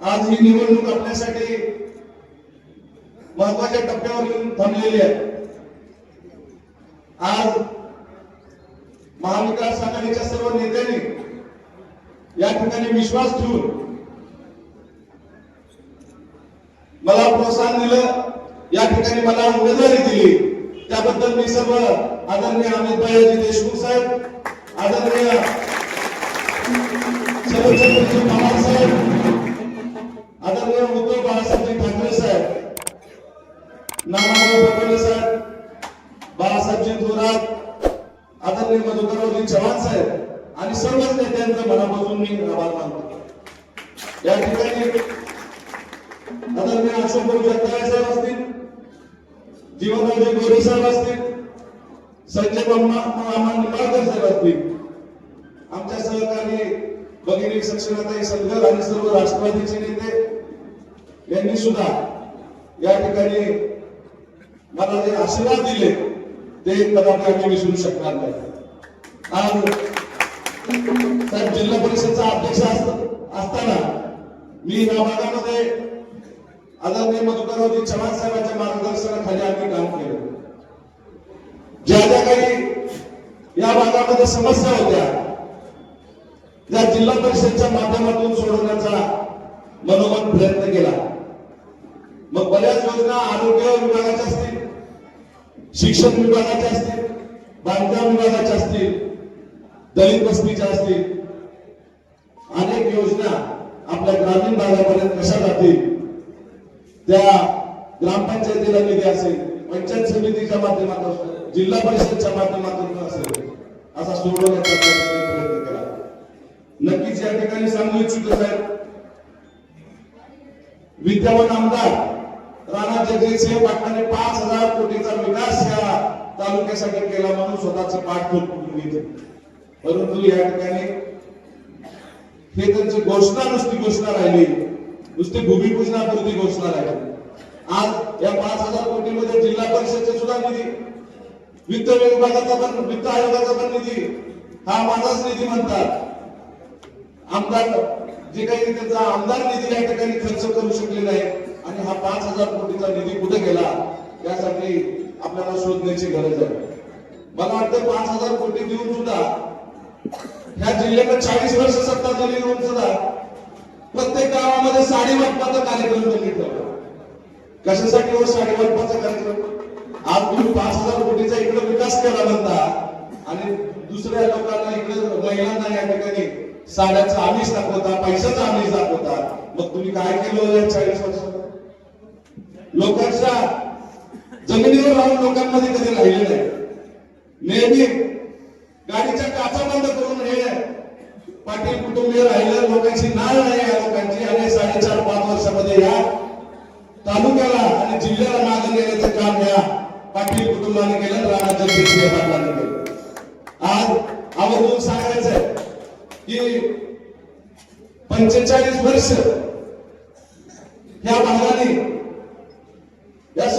आज ही निवडणूक आपल्यासाठी महत्त्वाच्या टप्प्यावर येऊन थांबलेली आहे. आज महाविकास आघाडीच्या सर्व नेत्यांनी या ठिकाणी विश्वास ठेवून मला प्रोत्साहन दिलं या ठिकाणी मला उमेदवारी दिली. त्याबद्दल मी सर्व आदरणीय अमित भाईजी देशमुख साहेब आदरणीय शरदचंद्रजी पवार साहेब आदरणीय उद्धव बाळासाहेबजी ठाकरे साहेब. नानाभाऊ पटोले साहेब. बाळासाहेबजी थोरात आदरणीय मधुकररावजी चव्हाण साहेब. आणि सर्वच नेत्यांचं मनापासून मी आभार मानतो. या ठिकाणी आदरणीय अशोकभाऊ जगदाळे साहेब असतील जीवनराजे गोरे साहेब असतील संजय मामा निंबाळकर साहेब असतील आमच्या सहकारी भगिनी सक्षमताई सदगल आणि सर्व राष्ट्रवादीचे नेते यांनी सुद्धा या ठिकाणी मला जे आशीर्वाद दिले. ते कदापि आम्ही विसरू शकणार नाही. आज साहेब जिल्हा परिषदचा अध्यक्ष असताना मी या भागामध्ये आदरणीय मधुकररावजी चव्हाण साहेबांच्या मार्गदर्शनाखाली आम्ही काम केलं. ज्या ज्या काही या भागामध्ये समस्या होत्या त्या जिल्हा परिषदच्या माध्यमातून सोडवण्याचा मनोमन प्रयत्न केला. मग बऱ्याच योजना आरोग्य विभागाच्या असतील शिक्षण विभागाच्या असतील बांधकाम विभागाच्या असतील दलित वस्तीच्या असतील अनेक योजना आपल्या ग्रामीण भागापर्यंत कशा जातील? त्या ग्रामपंचायतीला निधी असेल पंचायत समितीच्या माध्यमातून जिल्हा परिषदच्या माध्यमातून असेल असा सोडवण्याचा प्रयत्न केला नक्कीच या ठिकाणी सांगू इच्छितो साहेब विद्यमान आमदार राणा जगजितसिंह पाटलांनी पाच हजार कोटीचा विकास या तालुक्यासाठी केला म्हणून स्वतःच पाठ करून घेतलं परंतु या ठिकाणी हे त्यांची घोषणा नुसती घोषणा राहिली. नुसती भूमिपूजनापुरती घोषणा राहिली. आज या पाच हजार कोटीमध्ये जिल्हा परिषदचे सुद्धा निधी वित्त विभागाचा पण वित्त आयोगाचा पण निधी हा माझाच निधी म्हणतात. आमदार जे काही त्यांचा आमदार निधी या ठिकाणी खर्च करू शकले नाही आणि हा पाच हजार कोटीचा निधी कुठे गेला यासाठी आपल्याला शोधण्याची गरज आहे. मला वाटतं पाच हजार कोटी देऊन सुद्धा ह्या जिल्ह्याला चाळीस वर्ष सत्ता झाली येऊन सुद्धा प्रत्येक गावामध्ये साडी वाटपाचा कार्यक्रम त्यांनी ठेवला. कशासाठी हो साडी वाटपाचा कार्यक्रम? आज तुम्ही पाच हजार कोटीचा इकडे विकास केला म्हणता आणि दुसऱ्या लोकांना इकडे महिलांना या ठिकाणी साड्याचा आमिष दाखवता पैशाचा आमिष दाखवता मग तुम्ही काय केलं या चाळीस वर्षात? लोकांच्या जमिनीवर राहून लोकांमध्ये कधी राहिले नाही. नेहमी गाडीच्या काचा बंद करून हे पाटील कुटुंबीय राहिलं लोकांची नाळ नाही या लोकांची. आणि साडेचार पाच वर्षामध्ये या तालुक्याला आणि जिल्ह्याला मागे नेण्याचं काम या पाटील कुटुंबाने केलं राणाच्या जगदीशसिंह केलं. आज आवर्जून सांगायचं आहे की पंचेचाळीस वर्ष या भागाने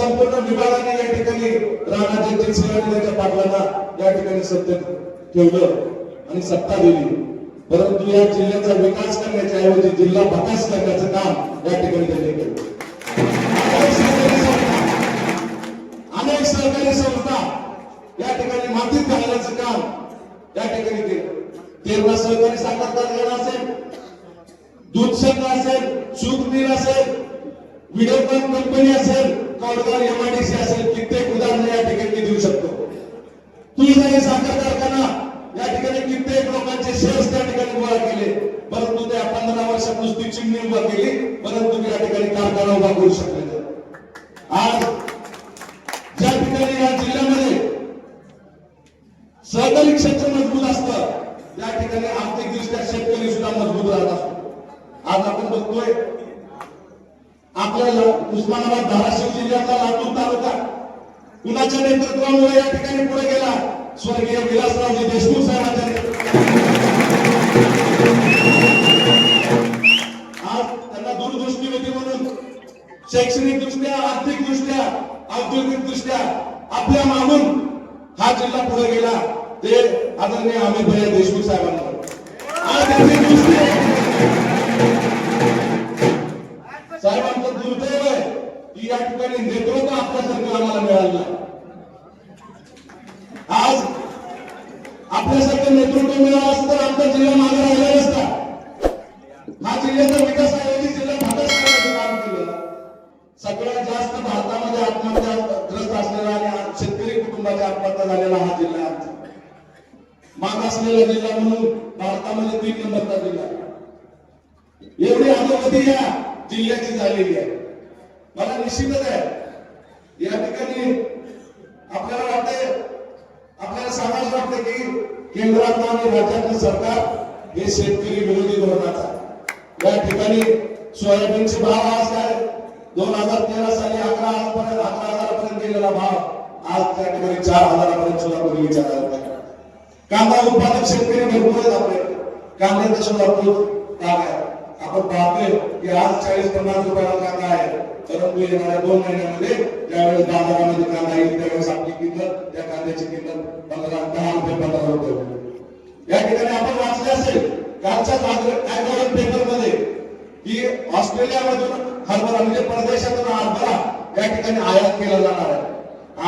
संपूर्ण विभागाने या ठिकाणी राणा जगजितसिंह आणि पाटलांना या ठिकाणी सत्तेत ठेवलं आणि सत्ता दिली. परंतु या जिल्ह्याचा विकास करण्याच्या ऐवजी जिल्हा बकास करण्याचं काम या ठिकाणी त्यांनी केलं. अनेक सहकारी संस्था या ठिकाणी मातीत घालण्याचं काम या ठिकाणी केलं. तेरणा सहकारी साखर कारखाना असेल दूध संघ असेल सुखनीर असेल विडोकॉन कंपनी असेल कौडगाव एमआयडीसी असेल कित्येक उदाहरणं या ठिकाणी मी देऊ शकतो. तुळजाई साखर कारखाना या ठिकाणी कित्येक लोकांचे शेअर्स त्या ठिकाणी गोळा केले परंतु त्या पंधरा वर्षात नुसती चिमणी उभा केली परंतु या ठिकाणी कारखाना उभा करू शकले आज ज्या ठिकाणी या जिल्ह्यामध्ये सहकारी क्षेत्र मजबूत असतं त्या ठिकाणी आर्थिकदृष्ट्या शेतकरी सुद्धा मजबूत राहत असतो. आज आपण बघतोय आपल्याला उस्मानाबाद धाराशिव जिल्ह्यातला लातूर तालुका. कुणाच्या नेतृत्वामुळे या ठिकाणी पुढे गेला? स्वर्गीय विलासरावजी देशमुख साहेबांच्या आज त्यांना दूरदृष्टी होती म्हणून शैक्षणिक दृष्ट्या आर्थिक दृष्ट्या औद्योगिक दृष्ट्या आपल्या मागून हा जिल्हा पुढे गेला. ते आदरणीय अमित भैया देशमुख साहेबांना. तर जिल्हा मागे राहिला नसता हा जिल्ह्याचा विकास ऐवजी जिल्हा भागास करण्याचं काम केलं सगळ्यात जास्त भारतामध्ये आत्महत्या ग्रस्त असलेला आणि शेतकरी कुटुंबाच्या आत्महत्या झालेला हा जिल्हा आमचा. माग असलेला जिल्हा म्हणून भारतामध्ये तीन नंबरचा जिल्हा एवढी अधोगती या जिल्ह्याची झालेली आहे. मला निश्चितच आहे या ठिकाणी आपल्याला सांगते की केंद्रातलं आणि राज्यातलं सरकार हे शेतकरी विरोधी धोरणाचं आहे. या ठिकाणी सोयाबीनचे भाव आज काय? दोन हजार तेरा साली अकरा हजारपर्यंत अकरा हजारापर्यंत गेलेला भाव आज त्या ठिकाणी चार हजारापर्यंत सुद्धा कोणी विचार करत नाही. कांदा उत्पादक शेतकरी भरपूर आहेत आपले. कांद्याचा सुद्धा आपण पाहतोय की आज चाळीस पन्नास रुपयाला कांदा आहे. परंतु येणाऱ्या दोन महिन्यामध्ये. ज्यावेळेस बाजारामध्ये कांदा येईल त्यावेळेस आपली किंमत त्या कांद्याची किंमत पंधरा दहा रुपये पंधरा रुपये या ठिकाणी आपण वाचले असेल कालच्या काय पेपरमध्ये की ऑस्ट्रेलियामधून हरभरा म्हणजे परदेशातून हरभरा या ठिकाणी आयात केला जाणार आहे.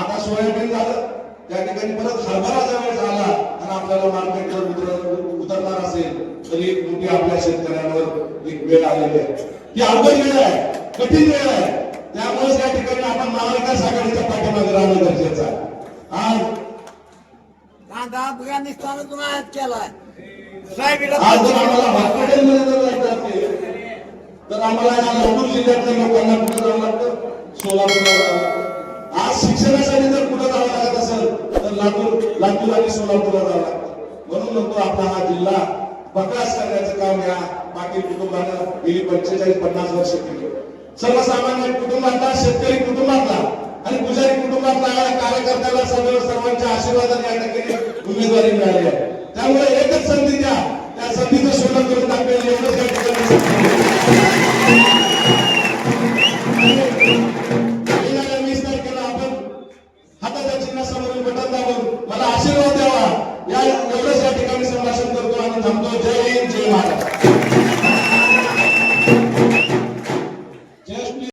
आता सोयाबीन झालं त्या ठिकाणी परत हरभरा ज्यावेळेस झाला आणि आपल्याला मार्केटवर उतर उतरणार असेल. तर एक मोठी आपल्या शेतकऱ्यांवर एक वेळ आलेली आहे. ही अवघड वेळ आहे. कठीण वेळ आहे. त्यामुळेच या ठिकाणी आपण महाविकास आघाडीच्या पाठीमागे राहणं गरजेचं आहे. आज कांदा अफगाणिस्तानातून आयात केलाय. साहेबीला आज जर आम्हाला हॉस्पिटलमध्ये जर जायचं असेल तर आम्हाला या लातूर जिल्ह्यातल्या लोकांना कुठं जावं लागतं? सोलापूरला जावं लागतं. आज शिक्षणासाठी जर कुठं जावं लागत असेल तर लातूर लातूर आणि सोलापूरला जावं लागतं. म्हणून म्हणतो आपला हा जिल्हा बकास करण्याचं काम या पाटील कुटुंबानं गेली पंचेचाळीस पन्नास वर्ष केलं. सर्वसामान्य कुटुंबातला शेतकरी कुटुंबातला आणि पुजारी कुटुंबातला कार्यकर्त्याला सर्व सर्वांच्या आशीर्वादाने या ठिकाणी उमेदवारी मिळाली आहे. त्यामुळे